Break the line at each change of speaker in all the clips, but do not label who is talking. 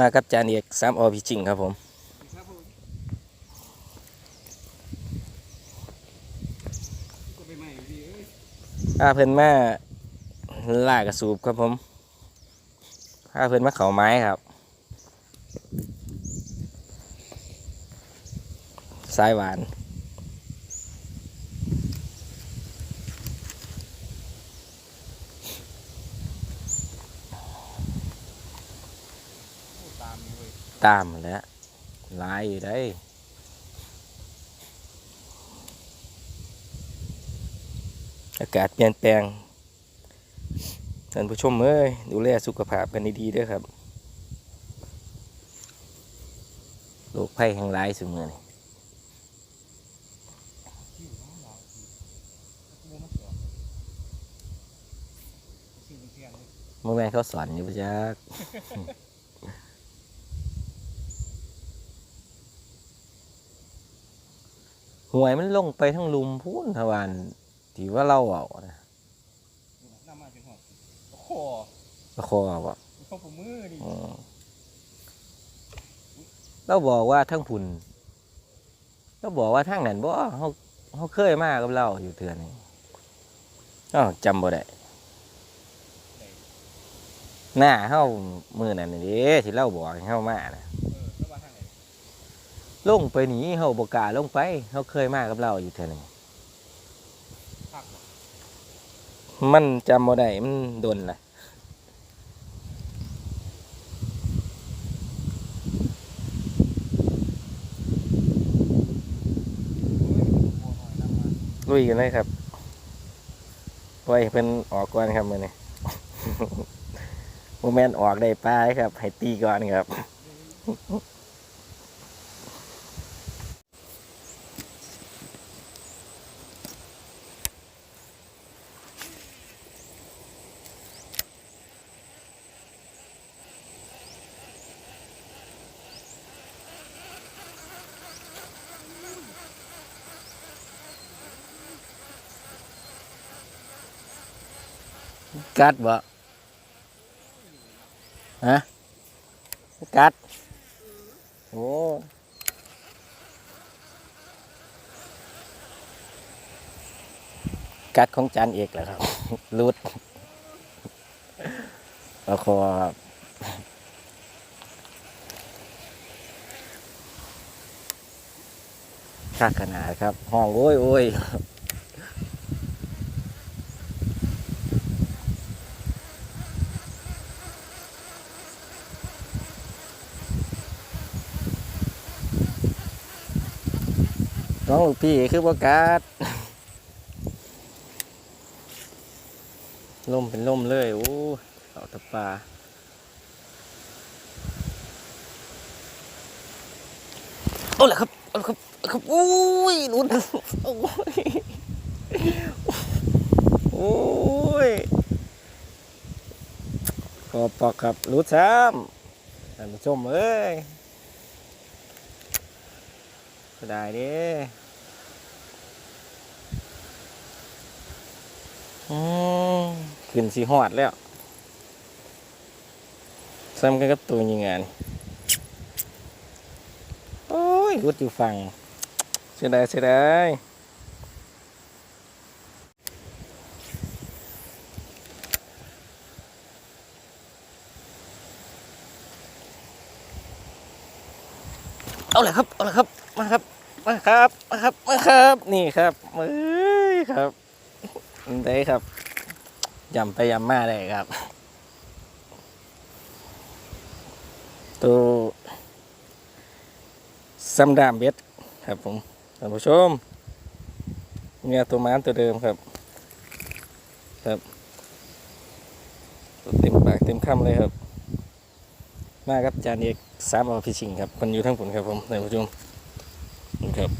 มากับจานเอกสามอพิจิงครับผม
ครับผมก็ไปใหม่ดีเอ้ย
พาเพิ่นมาล่ากระสูบครับผมพาเพิ่นมาเขาไม้ครับ สายหวาน
โอ้ตามนี่เว้ย
ตามแล้วลายอยู่ได้อากาศเปลี่ยนแปลงท่านผู้ชมเอ้ยดูแลสุขภาพกันดีๆด้วยครับโรคภัยแห่งร้ายสมอนี่
คิวน้องเราคิวแล้วกูมาสอนคิวเป็นเทียนเลย
เมื่อแม่เขาสอนอยู่ปะจัก หวยมันลงไปทั้งลุมพูนทวานที่ว่าเราเอานะ
ดูนะน้ำมาจนหอดโอ้โห
ประคอเอาอะ
เข้าผมมือดิ
อืมเราบอกว่าทั้งผุนเราบอกว่าทั้งนั้นบ่เขาเขาเคยมากับเราอยู่เทือนนี่อ้าวจำบ่ได้หน้าเฮามือนั่นนี่เด้ที่เราบอกให้เฮามานะ
เออแล้วว่าทางไหน
ลงไปหนีเฮาบกล้าลงไปเฮาเคยมากับเราอยู่เท่า
คเหรอ
มันจำบ่ได้มันโดนละ
โอ้ยโอ้หน่อยน้ำมา
ลุยกันเลยครับปล่อยเพิ่นออกก่อนครับมือนี้โมแมนออกได้ป้ายครับ ให้ตีก่อนครับ กัดบ่ฮะกัด โอ้กัดของจานเอกแหละครับรุดแล้วคอครับคักขนาดครับ ห้องโอ้ยโอ้ย น้องลูก พี่คือประกาศล่มเป็นล่มเลย โอ้เอาตะปาเอาละครับเอาละครับเอาละครับโอ้ยหลุดโอ้ยโอ้ยขอปอกครับหลุดซ้ำท่านผู้ชมเอ้ยได้เด้อืม ขึ้นสีหอดแล้วซ้ำกันกับตัวยิงงานโอ้ยรุดอยู่ฝั่งเสียดายเสียดายเอาเลยครับ เอาเลยครับ มาครับ มาครับ มาครับ มาครับ นี่ครับเอ้ยครับ ได้ครับยำไปยำมาได้ครับ ตัวซัมดามเบ็ดครับผมท่านผู้ชมเมียตัวม้านตัวเดิมครับ ครับตัวเต็มปากเต็มคำเลยครับ มาครับจานเอกสามอพิชิงครับมันอยู่ทั้งผลครับผมท่านผู้ชมนะครับ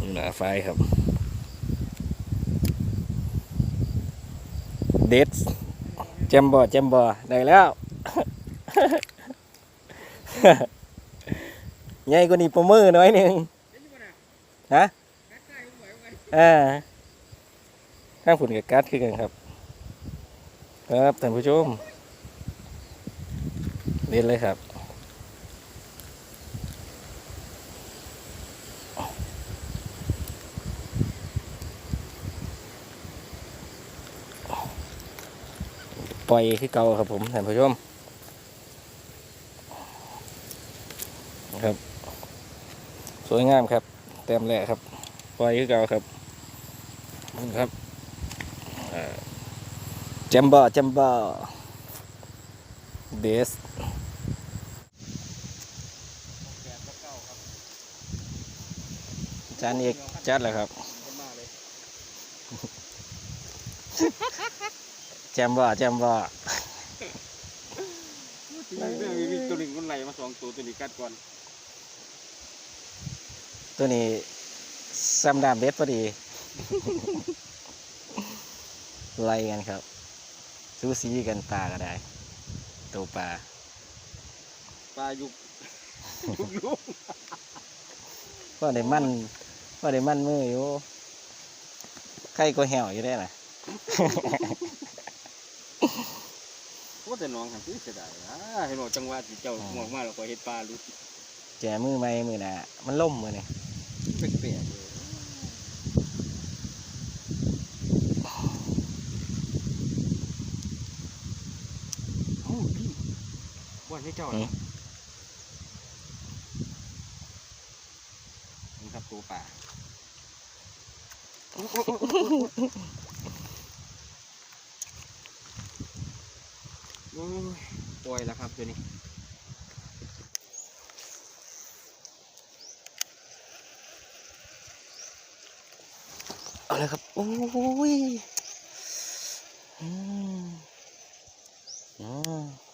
อยู่หน้าไฟครับ เด็ดเจมบอเจมบอได้แล้วใหญ่กว่านี้ประมือหน้อยหนึ่งฮะอ่าข้างฝุ่นกับกัดคือกันครับ ครับท่านผู้ชมเด็ดเลยครับ ปล่อยคือเก่าครับผมท่านผู้ชมครับ สวยงามครับ เต็มแหละครับ ปล่อยคือเก่าครับนี่ครับแจมบอแจมบอเดส
แปดกับเก้าครับ
จานเอกจัดแล้วครับ แจมบอแจมบอ
จริงๆเรื่องมีมีตัวหนึ่งคนไหลมาสองตัวตัวนี้กัดก่อน
ตัวนี้ซ้ำดามเด็ดพอดี ไล่กันครับซูซีกันปลาก็ได้ ตัวปลา
ปลายุกยุกลูก
ก็ได้มั่นก็ได้มั่นมืออยู่ใครก็แหวอยู่ได้น่ะ
ว่า แต่น้องหันที่เสียดายอะเห็นบอกจังหวะที่เจ้าหมอกมาแล้วก็เห็ดปลาลุด
แจมือไม่มือน่ะมันล่มมือนี่
แปลกๆเลยโอ้พี่วันให้เจ้านะนี่ครับตัวป่า โอ้ย ปล่อยแล้วครับตัวนี้
เอาเลยครับ โอ้ยอืมอืม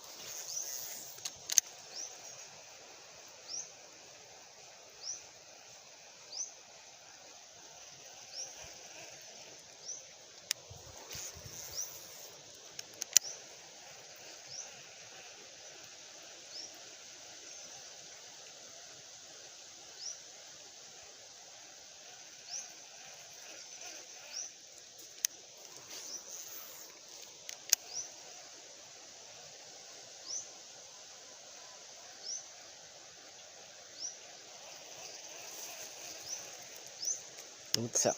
รู้สึ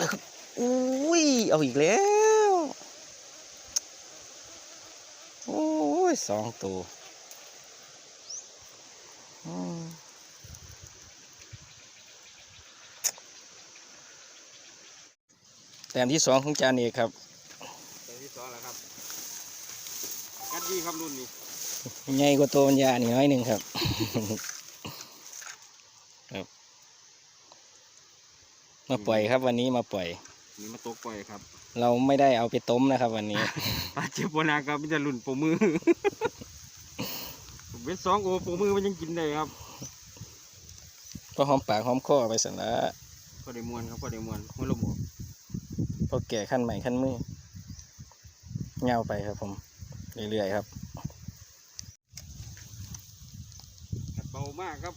เอาเลยครับ อุ้ย เอาอีกแล้ว โอ้ยสองตัวอืมแต้มที่สองของจานเอกครับ
ตัวที่สองแล้วครับ กัดดีครับรุ่นนี้
ใหญ่กว่าตัวปัญญาหน่อยหนึ่งครับครับ มาปล่อยครับวันนี้มาปล่อย
นี่มาตกปล่อยครับ
เราไม่ได้เอาไปต้มนะครับ วันนี้
ปลาเจ็บปนาครับมีแต่รุ่นโปมือเบ็ดสองโอโปมือมันยังกินได้ครับ
ก็หอมปากหอมคอไปสันละ
พอได้มวนครับพอได้มวนมวนลมออก
พอแก่ขั้นใหม่ขั้นมือเงาไปครับ ผมเรื่อยๆครับ
กัดเบามากครับ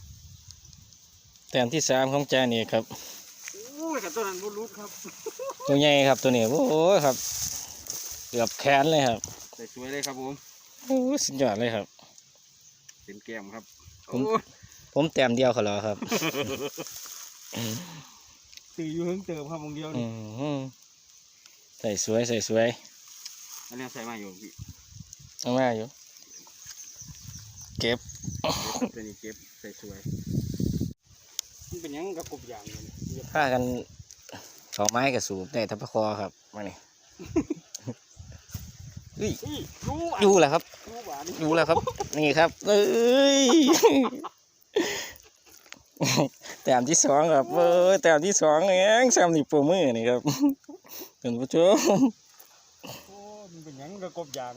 แต้มที่สามของจานเอกครับ
โอ้ยกัดตัวนั้นบรุษครับ
ตัวใหญ่ครับตัวนี้โอ้โหครับเกือบแขนเลยครับ
ใส่สวยเลยครับผม
โอ้สุดยอดเลยครับ
เต็มแก้มครับ
ผม
โอ้ย
ผมแต้มเดียวเขาแล้วครับ
ตีอยู่เพิ่งเติมครับวงเดียว
อื
นี่
มใส่สวยใส่สวย
อันนี้ใส่มาอยู่พี่
เอามาอยู่ เก็บ
ตัวนี้เก็บใส่สวยมันเป็นหยังกับกบอย่างเลย
ผ้ากันสองไม้กับสูบได้ทัพพะคอครับมานี่เฮ้ย
นี่รู้อะ
อยู่แล้วครับ
รู้หวาน
อยู่แล้วครับ นี่ครับเอ้ยแต้มที่สองครับเอ้ยแต้มที่สองเองสามนิ้วโป้งมือนี่ครับท่านผู้ชม
โอ้มันเป็นหยังกระกบยาง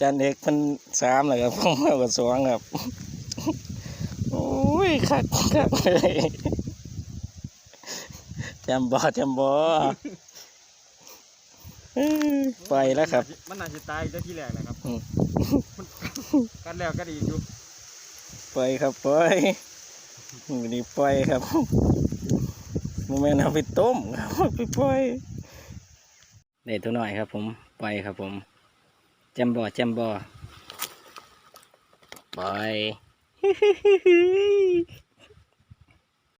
จานเอกมันสามเลยครับผมเอากับสองครับโอ้ ยคักคักเลยจำบอจำบอเอ้ยไปแล้วครับ
มันน่าจะตายจะที่แรกนะครับ
อืม
มันกันแล้วก็ดีอยู่
ปล่อยครับปล่อยมือนี้ปล่อยครับโมเมนต์เอาไปต้มครับเอาไปปล่อยเด็ดตัวหน่อยครับ ผมปล่อยครับผมจำบ่จำบ่ปล่อ Oui, oui, oui.